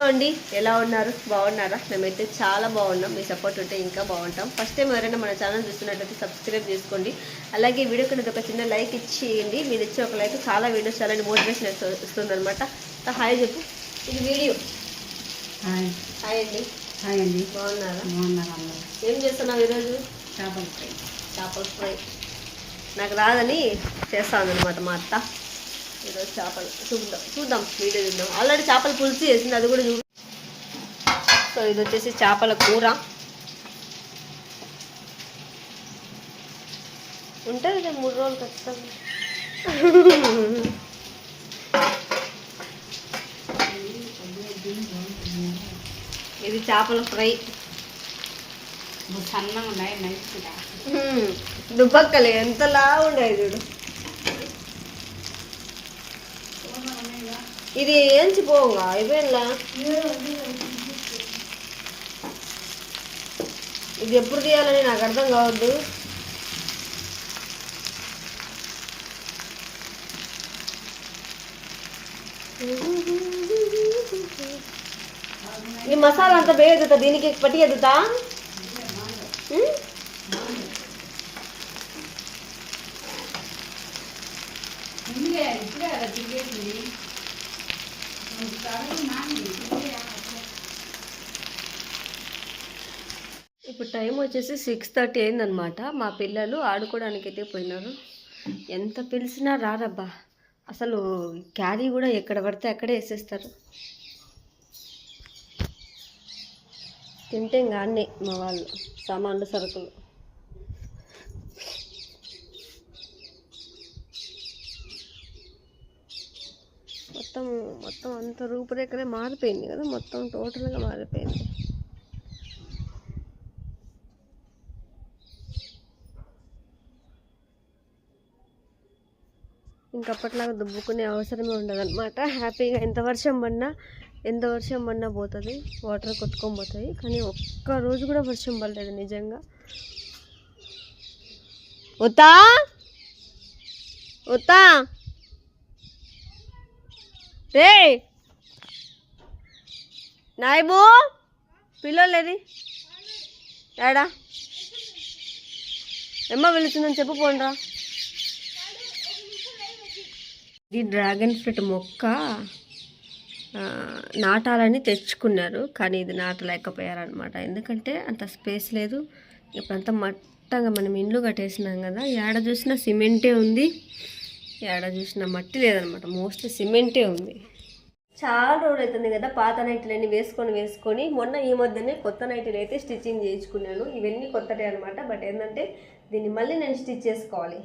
అండి ఎలా ఉన్నారు? బాగున్నారా? మేమైతే చాలా బాగున్నాం. మీ సపోర్ట్ ఉంటే ఇంకా బాగుంటాం. ఫస్ట్ టైం ఎవరైనా మన ఛానల్ చూస్తున్నట్లయితే సబ్స్క్రైబ్ చేసుకోండి. అలాగే వీడియో కింద ఒక చిన్న లైక్ ఇచ్చేయండి. మీరు ఇచ్చే ఒక లైక్ చాలా వీడియోస్ చాలా మోటివేషన్ వస్తుంది అనమాట హాయ్ చెప్పు. ఇది వీడియో హాయ్. హాయ్ అండి. హాయ్ అండి. బాగున్నారా? బాగున్నారు ఏం చేస్తున్నావు ఈరోజు? చేపల ఫ్రై. చేపల ఫ్రై. నాకు రాదని చేస్తాను అనమాట మా అత్త. ఈరోజు చేపలు. చూద్దాం చూద్దాం వీడియో చూద్దాం. ఆల్రెడీ చేపల పులుసు చేసింది అది కూడా చూ సో ఇది వచ్చేసి చేపల కూర. ఉంటుంది కదా మూడు రోజులు ఖచ్చితంగా. ఇది చేపల ఫ్రై. సన్నగా ఉన్నాయి హ్మ్. దుబ్బక్కలు ఎంతలా ఉండేది చూడు. ఇది ఏంచి పోగా అయిపోయిందా ఇది ఎప్పుడు తీయాలని నాకు అర్థం కావద్దు ఈ మసాలా అంతా వేయదుతా దీనికి పట్టి ఎదుతా ఇప్పుడే ఇప్పుడే కదా తిరిగేసింది ఇప్పుడు టైం వచ్చేసి సిక్స్ థర్టీ అయిందనమాట మా పిల్లలు ఆడుకోవడానికి అయితే పోయినారు. ఎంత పిలిచినా రారబ్బా. అసలు క్యారీ కూడా ఎక్కడ పడితే అక్కడే వేసేస్తారు. తింటే ఇంకా అన్నీ మా వాళ్ళు సామాన్లు సరుకులు. మొత్తం మొత్తం అంత రూపురేఖనే మారిపోయింది కదా మొత్తం టోటల్గా మారిపోయింది. ఇంకప్పట్లాగా దుబ్బుకునే అవసరమే ఉండదన్నమాట. హ్యాపీగా ఎంత వర్షం పడినా ఎంత వర్షం పడినా పోతుంది వాటర్ కొట్టుకొని పోతుంది కానీ ఒక్క రోజు కూడా వర్షం పడలేదు నిజంగా. ఉతా ఉతా రే నాయబు! పిల్లలేది ఏడా ఎమ్మ పిలుస్తుందని చెప్పు పోండ్రా ఇది డ్రాగన్ ఫ్రూట్ మొక్క నాటాలని తెచ్చుకున్నారు కానీ ఇది నాటలేకపోయారనమాట ఎందుకంటే అంత స్పేస్ లేదు. ఇప్పుడంతా మట్టంగా మనం ఇండ్లు కట్టేసినాం కదా ఏడ చూసినా సిమెంటే ఉంది. ఏడ చూసినా మట్టి లేదనమాట. మోస్ట్లీ సిమెంటే ఉంది. చాలా రోజులు అవుతుంది కదా పాత నైట్లన్నీ వేసుకొని వేసుకొని. మొన్న ఈ మధ్యనే కొత్త నైట్లు అయితే స్టిచ్చింగ్ చేయించుకున్నాను. ఇవన్నీ కొత్తటే అనమాట. బట్ ఏంటంటే దీన్ని మళ్ళీ నేను స్టిచ్ చేసుకోవాలి.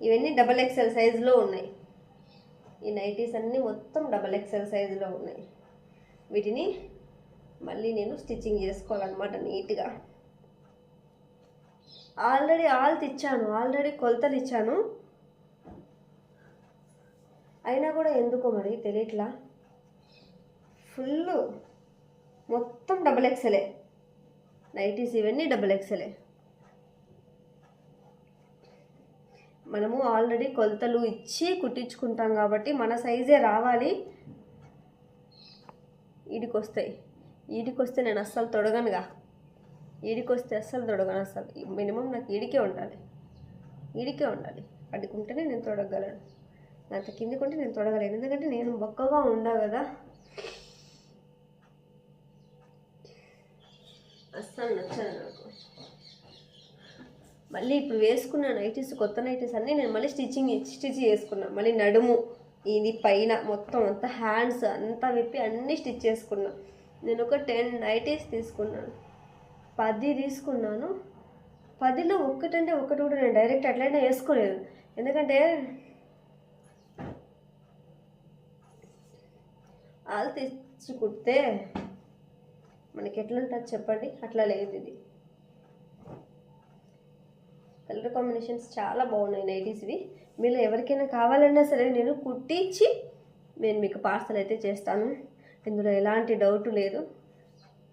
ఇవన్నీ డబల్ ఎక్స్ఎల్ సైజులో ఉన్నాయి. ఈ నైటీస్ అన్నీ మొత్తం డబల్ ఎక్స్ఎల్ సైజులో ఉన్నాయి. వీటిని మళ్ళీ నేను స్టిచ్చింగ్ చేసుకోవాలన్నమాట నీట్గా. ఆల్రెడీ ఆల్త్ ఇచ్చాను ఆల్రెడీ కొలతలు ఇచ్చాను. అయినా కూడా ఎందుకో మరి తెలియట్లా ఫుల్ మొత్తం డబల్ ఎక్సెలే నైటీస్ ఇవన్నీ డబుల్ ఎక్సెలే మనము ఆల్రెడీ కొలతలు ఇచ్చి కుట్టించుకుంటాం కాబట్టి మన సైజే రావాలి. ఈడికి వస్తాయి ఈడికి వస్తే నేను అస్సలు తొడగనుగా. ఈడికి వస్తే అస్సలు తొడగను అస్సలు. మినిమం నాకు ఈడికే ఉండాలి. ఈడికే ఉండాలి. అడ్డుకుంటేనే నేను తొడగలను అంత కిందికుంటే నేను తొడగలేను. ఎందుకంటే నేను బొక్కగా ఉండా కదా. అస్సలు నచ్చదు నాకు. మళ్ళీ ఇప్పుడు వేసుకున్న నైటీస్ కొత్త నైటీస్ అన్నీ నేను మళ్ళీ స్టిచ్చింగ్ స్టిచ్ చేసుకున్నా. మళ్ళీ నడుము ఇది పైన మొత్తం అంతా హ్యాండ్స్ అంతా విప్పి అన్నీ స్టిచ్ చేసుకున్నా. నేను ఒక టెన్ నైటీస్ తీసుకున్నాను. పది తీసుకున్నాను. పదిలో ఒక్కటంటే ఒకటి కూడా నేను డైరెక్ట్ అట్లయినా వేసుకోలేదు. ఎందుకంటే వాళ్ళు తెచ్చి కుడితే మనకి ఎట్లుంటుంది చెప్పండి? అట్లా లేదు ఇది. కలర్ కాంబినేషన్స్ చాలా బాగున్నాయి నైటీస్వి మీరు ఎవరికైనా కావాలన్నా సరే నేను కుట్టించి నేను మీకు పార్సల్ అయితే చేస్తాను. ఇందులో ఎలాంటి డౌట్ లేదు.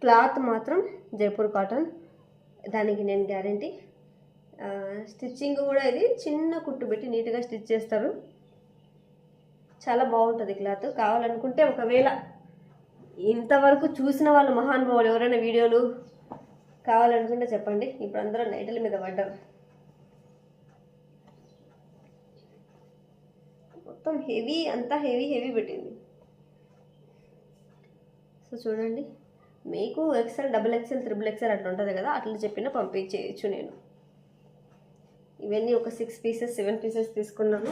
క్లాత్ మాత్రం జైపూర్ కాటన్. దానికి నేను గ్యారంటీ. స్టిచ్చింగ్ కూడా ఇది చిన్న కుట్టు పెట్టి నీట్గా స్టిచ్ చేస్తారు. చాలా బాగుంటుంది క్లాత్. కావాలనుకుంటే ఒకవేళ ఇంతవరకు చూసిన వాళ్ళు మహానుభావులు ఎవరైనా వీడియోలు కావాలనుకుంటే చెప్పండి. ఇప్పుడు అందరూ నైట్ల మీద పడ్డారు మొత్తం హెవీ అంతా హెవీ హెవీ పెట్టింది. సో చూడండి. మీకు XL double XL triple XL అట్లా ఉంటుంది కదా అట్లా చెప్పిన పంపించేయచ్చు నేను. ఇవన్నీ ఒక సిక్స్ పీసెస్ సెవెన్ పీసెస్ తీసుకున్నాను.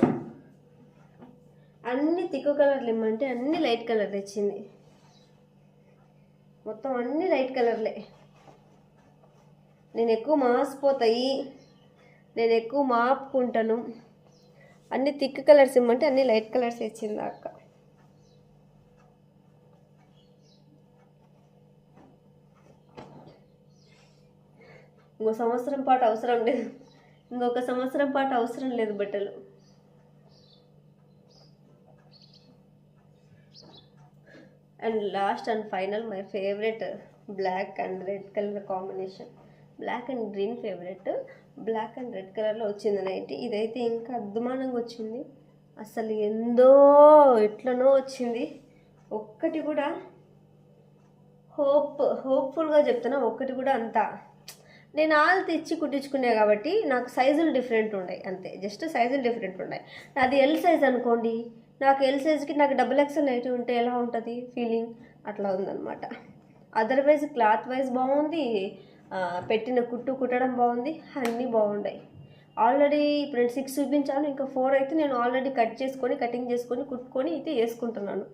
అన్ని తిక్కు కలర్లు ఇమ్మంటే అన్ని లైట్ కలర్ ఇచ్చింది మొత్తం అన్ని లైట్ కలర్లే. నేను ఎక్కువ మాసిపోతాయి. నేను ఎక్కువ మాపుకుంటాను. అన్ని థిక్ కలర్స్ ఇమ్మంటే అన్ని లైట్ కలర్స్ ఇచ్చింది అక్క. ఇంకో సంవత్సరం పాటు అవసరం లేదు. ఇంకొక సంవత్సరం పాటు అవసరం లేదు బట్టలు. And last and final my favourite black and red colour combination. Black and green favourite. Black and red కలర్లో వచ్చింది నైటీ. ఇదైతే ఇంకా అద్మానంగా వచ్చింది. అసలు ఎందో ఎట్లనో వచ్చింది. ఒక్కటి కూడా హోప్ హోప్ఫుల్గా చెప్తున్నా ఒక్కటి కూడా అంత. నేను ఆల్ తెచ్చి కుట్టించుకునే కాబట్టి నాకు సైజులు డిఫరెంట్ ఉన్నాయి అంతే. జస్ట్ సైజులు డిఫరెంట్ ఉన్నాయి అది ఎల్ సైజ్ అనుకోండి. నాకు ఎల్ సైజ్కి నాకు డబుల్ ఎక్స్ఎల్ నైట్ ఉంటే ఎలా ఉంటుంది ఫీలింగ్ అట్లా ఉందన్నమాట. అదర్వైజ్ క్లాత్ వైజ్ బాగుంది పెట్టిన కుట్టు కుట్టడం బాగుంది అన్నీ బాగున్నాయి ఆల్రెడీ ఇప్పుడు నేను సిక్స్ చూపించాను ఇంకా ఫోర్ అయితే నేను ఆల్రెడీ కట్ చేసుకొని కటింగ్ చేసుకొని కుట్టుకొని అయితే వేసుకుంటున్నాను.